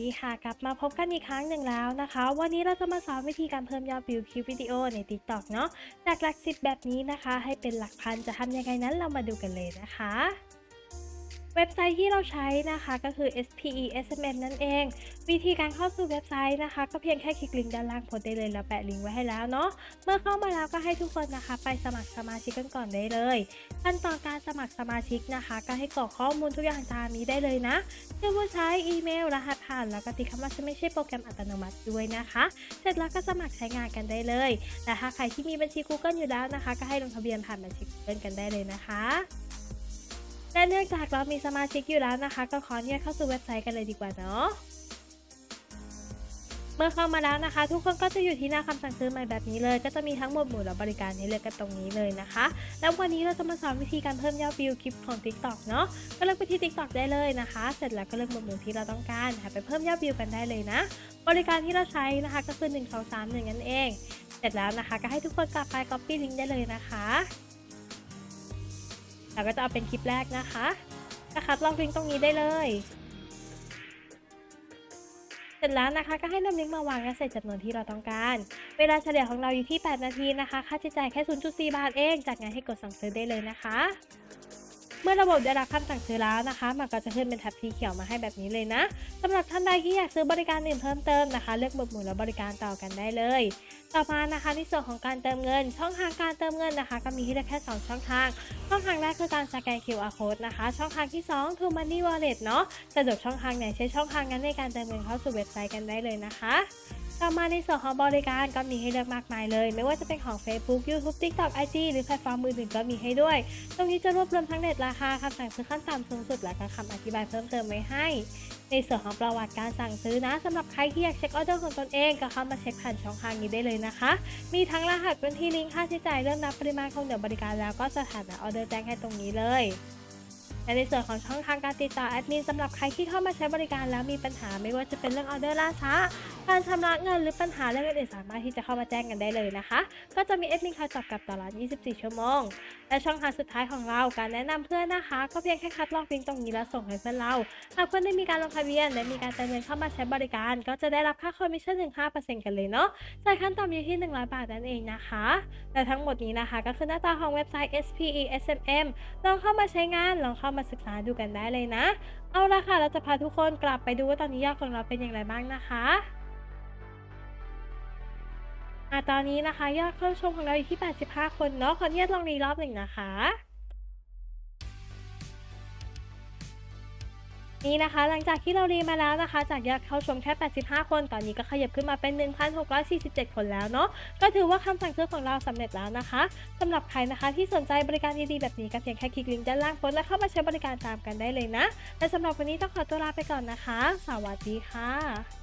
ดีค่ะ กลับมาพบกันอีกครั้งหนึ่งแล้วนะคะ วันนี้เราจะมาสอนวิธีการเพิ่มยอดวิวคลิปวิดีโอใน TikTok เนาะจากหลักสิบแบบนี้นะคะ ให้เป็นหลักพันจะทำยังไงนั้นเรามาดูกันเลยนะคะ เว็บไซต์ที่เราใช้นะคะก็คือ SPE SMM นั่นเอง วิธีการเข้าสู่เว็บไซต์นะคะ ก็เพียงแค่คลิกลิงก์ด้านล่างโพสได้เลยเราแปะลิงก์ไว้ให้แล้วเนาะเมื่อเข้ามาแล้วก็ให้ทุกคนนะคะ ไปสมัครสมาชิกกันก่อนได้เลยขั้นตอนการสมัครสมาชิกนะคะ ก็ให้กรอกข้อมูลทุกอย่างตามนี้ได้เลยนะชื่อผู้ใช้อีเมลรหัสผ่าน แล้วก็ติดคำว่าไม่ใช่โปรแกรมอัตโนมัติด้วยนะคะ เสร็จแล้วก็สมัครใช้งานกันได้เลยและถ้าใครที่มีบัญชี Google อยู่แล้วนะคะ ก็ให้ลงทะเบียนผ่านบัญชี Google กันได้เลยนะคะ และเนื่องจากเรามีสมาชิกอยู่แล้วนะคะ ก็ขออนุญาตเข้าสู่เว็บไซต์กันเลยดีกว่าเนาะเมื่อเข้ามาแล้วนะคะ ทุกคนก็จะอยู่ที่หน้าคำสั่งซื้อใหม่แบบนี้เลย ก็จะมีทั้งหมดหมู่และบริการให้เลือกกันตรงนี้เลยนะคะ แล้ววันนี้เราจะมาสอนวิธีการเพิ่มยอดวิวคลิปของ TikTok เนาะก็เลือกไปที่ TikTok ได้เลยนะคะ เสร็จแล้วก็เลือกหมวดหมู่ที่เราต้องการไปเพิ่มยอดวิวกันได้เลยนะ บริการที่เราใช้นะคะก็คือ1 2 3 1นั่นเอง เสร็จแล้วนะคะ ก็ให้ทุกคนกลับไป copy link ได้เลยนะคะ เราก็จะเอาเป็นคลิปแรกนะคะก็คัดลอกลิงก์ตรงนี้ได้เลย เสร็จแล้วนะคะก็ให้นำลิงก์มาวางและเสร็จจำนวนที่เราต้องการ เวลาเฉลี่ยของเราอยู่ที่ 8 นาทีนะคะ ค่าใช้จ่ายแค่ 0.4 บาทเอง จากนั้นให้กดสั่งซื้อได้เลยนะคะ เมื่อระบบได้รับคำสั่งซื้อแล้วนะคะ มันก็จะขึ้นเป็นแท็บสีเขียวมาให้แบบนี้เลยนะสำหรับท่านใดที่อยากซื้อบริการอื่นเพิ่มเติมนะคะ เลือกหมวดหมู่และบริการต่อกันได้เลย ต่อมานะคะในส่วนของการเติมเงิน ช่องทางการเติมเงินนะคะ ก็มีให้เลือกแค่ 2 ช่องทาง ช่องทางแรกคือการสแกน QR code นะคะ ช่องทางที่2 True Money Wallet เนาะสะดวกช่องทางไหนใช้ช่องทางนั้นในการเติมเงินเข้าสู่เว็บไซต์กันได้เลยนะคะ ต่อมาในส่วนของบริการก็มีให้เลือกมากมายเลย ไม่ว่าจะเป็นของ Facebook YouTube TikTok IG หรือแพลตฟอร์มอื่นๆก็มีให้ด้วย ตรงนี้จะรวบรวมทั้งเน็ตราคาคำสั่งซื้อขั้นต่ำสูงสุด และก็คำอธิบายเพิ่มเติมไว้ให้ ในส่วนของประวัติการสั่งซื้อนะสำหรับใครที่อยากเช็คออเดอร์ของตนเองก็เข้ามาเช็คผ่านช่องทางนี้ได้เลยนะคะ มีทั้งรหัสบัญชีลิงก์ค่าใช้จ่ายเรื่องนับปริมาณของเดี๋ยวบริการแล้วก็สถานะออเดอร์แจ้งให้ตรงนี้เลย และในส่วนของช่องทางการติดต่อแอดมินสำหรับใครที่เข้ามาใช้บริการแล้วมีปัญหาไม่ว่าจะเป็นเรื่องออเดอร์ล่าช้าการชำระเงินหรือปัญหาเรื่องอื่นสามารถที่จะเข้ามาแจ้งกันได้เลยนะคะ ก็จะมีแอดมินคอยตอบกลับตลอด 24 ชั่วโมง และช่องทางสุดท้ายของเราการแนะนำเพื่อนนะคะ ก็เพียงแค่คัดลอกลิงก์ตรงนี้แล้วส่งให้เพื่อนเราหากเพื่อนได้มีการลงทะเบียนและมีการเติมเงินเข้ามาใช้บริการ ก็จะได้รับค่าคอมมิชชั่นถึง5%กันเลยเนาะจ่ายขั้นต่ำอยู่ที่ 100 บาทนั่นเองนะคะและทั้งหมดนี้นะคะ ก็คือหน้าตาของเว็บไซต์ SPE SMM ลองเข้ามาใช้งานลองเข้ามาศึกษาดูกันได้เลยนะ เอาละค่ะ เราจะพาทุกคนกลับไปดูว่าตอนนี้ยอดของเราเป็นอย่างไรบ้างนะคะอะตอนนี้นะคะยอดเข้าชมของเราอยู่ที่ 85 คนเนาะขออนุญาตลองรีรอบหนึ่งนะคะ นี้นะคะ หลังจากที่เรารีมาแล้วนะคะ จากยอดเข้าชมแค่ 85 คน ตอนนี้ก็ขยับขึ้นมาเป็น 1,647 คนแล้วเนาะ ก็ถือว่าคำสั่งซื้อของเราสำเร็จแล้วนะคะสำหรับใครนะคะที่สนใจบริการดีๆแบบนี้ก็เพียงแค่คลิกลิงก์ด้านล่างโพสต์และเข้ามาใช้บริการตามกันได้เลยนะ และสำหรับวันนี้ต้องขอตัวลาไปก่อนนะคะ สวัสดีค่ะ